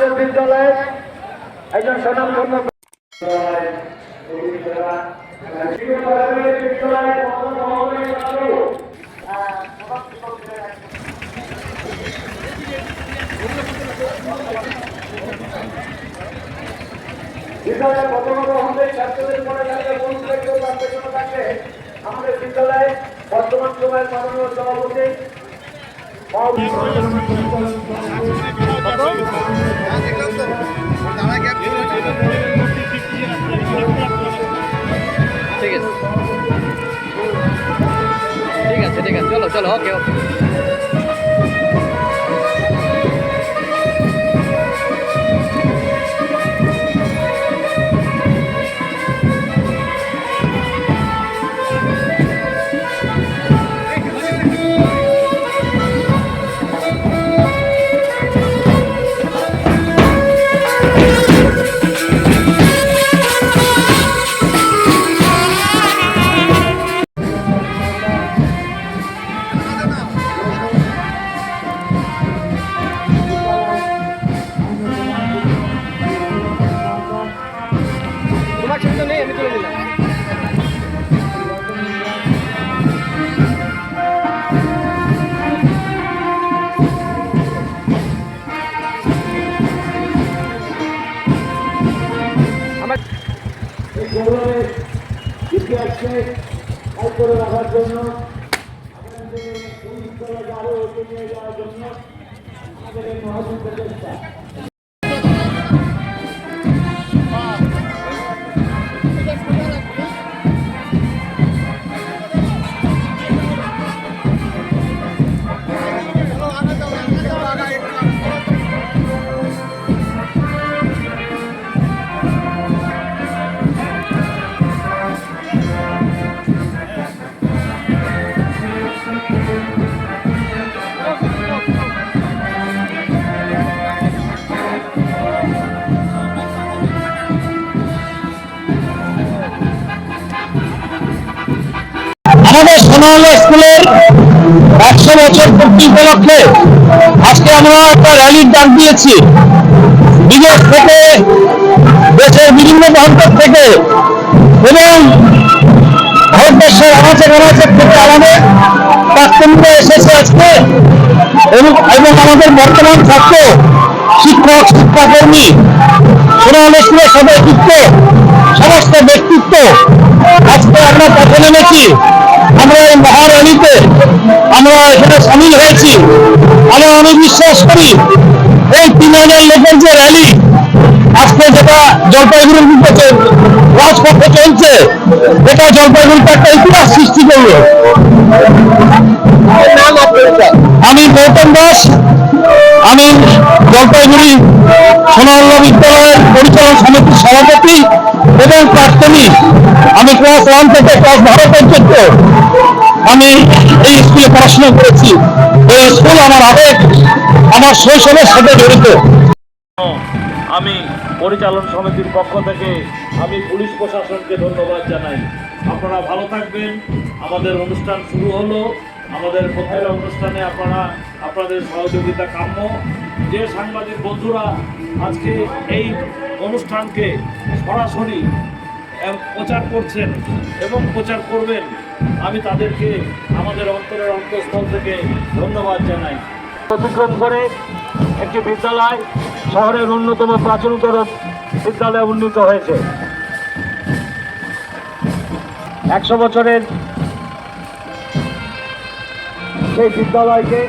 আমাদের বিদ্যালয়ের একজন স্বনামধন্য বিদ্যালয়ে প্রথমত আমাদের ছাত্রদের কেউ রাখতে জন্য থাকলে আমাদের বিদ্যালয়ে বর্তমান সময়ের মাননীয় সভাপতি ঠিক আছে ঠিক আছে ঠিক আছে চলো চলো ওকে ওকে গৌরবের ইতিহাসকে হাই করে রাখার জন্য আপনাদের এই বিদ্যালয়কে আরও এগিয়ে নিয়ে যাওয়ার জন্য আমাদের এই মহাজন প্রচেষ্টা আমাদের স্কুলের একশো বছর পূর্তি উপলক্ষে আজকে আমরা একটা র্যালির ডাক দিয়েছি। বিদেশ থেকে, দেশের বিভিন্ন প্রান্ত থেকে এবং ভারতবর্ষের আনাচে কানাচের থেকে আমাদের প্রাক্তনীরা এসেছে আজকে এবং আমাদের বর্তমান ছাত্র, শিক্ষক, শিক্ষাকর্মী সোনালী স্কুলের সাথে যুক্ত সমস্ত ব্যক্তিত্ব আজকে আমরা পথে নেমেছি। আমরা এই মহারণীতে আমরা এখানে সামিল হয়েছি। আমরা অনেক বিশ্বাস করি, এই তিন হাজার লোকের যে র্যালি, আজকে যেটা জলপাইগুড়ির রাজপথে চলছে, এটা জলপাইগুড়িতে একটা ইতিহাস সৃষ্টি করল। আমি গৌতম দাস, আমি জলপাইগুড়ি সোনাল্লা বিদ্যালয়ের পরিচালন সমিতির সভাপতি এবং প্রাথমিক আমি ক্লাস ওয়ান থেকে ক্লাস বারো পর্যন্ত আমি এই স্কুলে পড়াশোনা করেছি। এই স্কুল আমার আবেগ, আমার শৈশবের সাথে জড়িত। আমি পরিচালন সমিতির পক্ষ থেকে আমি পুলিশ প্রশাসনকে ধন্যবাদ জানাই। আপনারা ভালো থাকবেন। আমাদের অনুষ্ঠান শুরু হলো। আমাদের প্রত্যেকটা অনুষ্ঠানে আপনারা, আপনাদের সহযোগিতা কাম্য। যে সাংবাদিক বন্ধুরা আজকে এই অনুষ্ঠানকে সরাসরি প্রচার করছেন এবং প্রচার করবেন, আমি তাদেরকে আমাদের অন্তরের অন্তঃস্থল থেকে ধন্যবাদ জানাই। অতিক্রম করে একটি বিদ্যালয় শহরের অন্যতম প্রাচীনতর বিদ্যালয়ে উন্নীত হয়েছে। একশো বছরের সেই বিদ্যালয়কে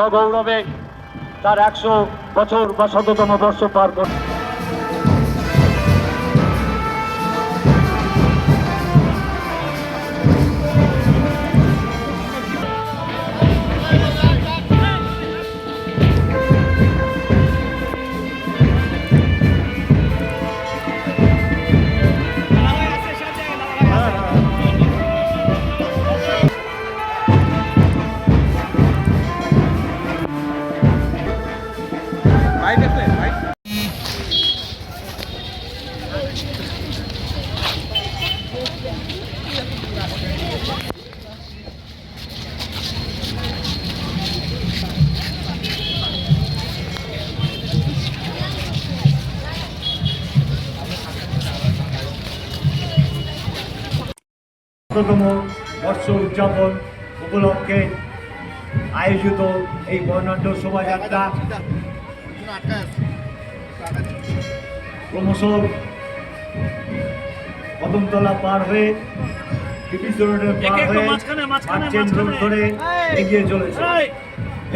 সগৌরবে তার একশো বছর বা শততম বর্ষ পার করে শততম বর্ষ উদযাপন উপলক্ষে আয়োজিত এই বর্ণাঢ্য শোভাযাত্রা। ক্রমশ কদমতলা পার হয়ে ধরে এগিয়ে চলেছে।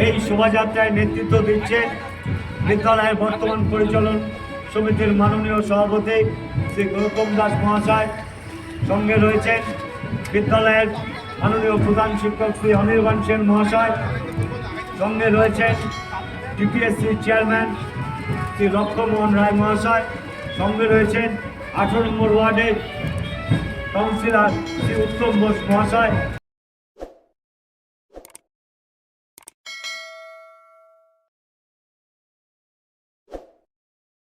এই। শোভাযাত্রায় নেতৃত্ব দিচ্ছেন বিদ্যালয়ের বর্তমান পরিচালন সমিতির মাননীয় সভাপতি শ্রী গৌতম দাস মহাশয়। সঙ্গে রয়েছেন বিদ্যালয়ের মাননীয় প্রধান শিক্ষক শ্রী অনির্বাণ সেন মহাশয়, সঙ্গে রয়েছেন টিপিএসসি চেয়ারম্যান শ্রী লক্ষ্মণ রায় মহাশয়, সঙ্গে রয়েছেন আঠারো নম্বর ওয়ার্ডের কাউন্সিলর শ্রী উত্তম বোস মহাশয়।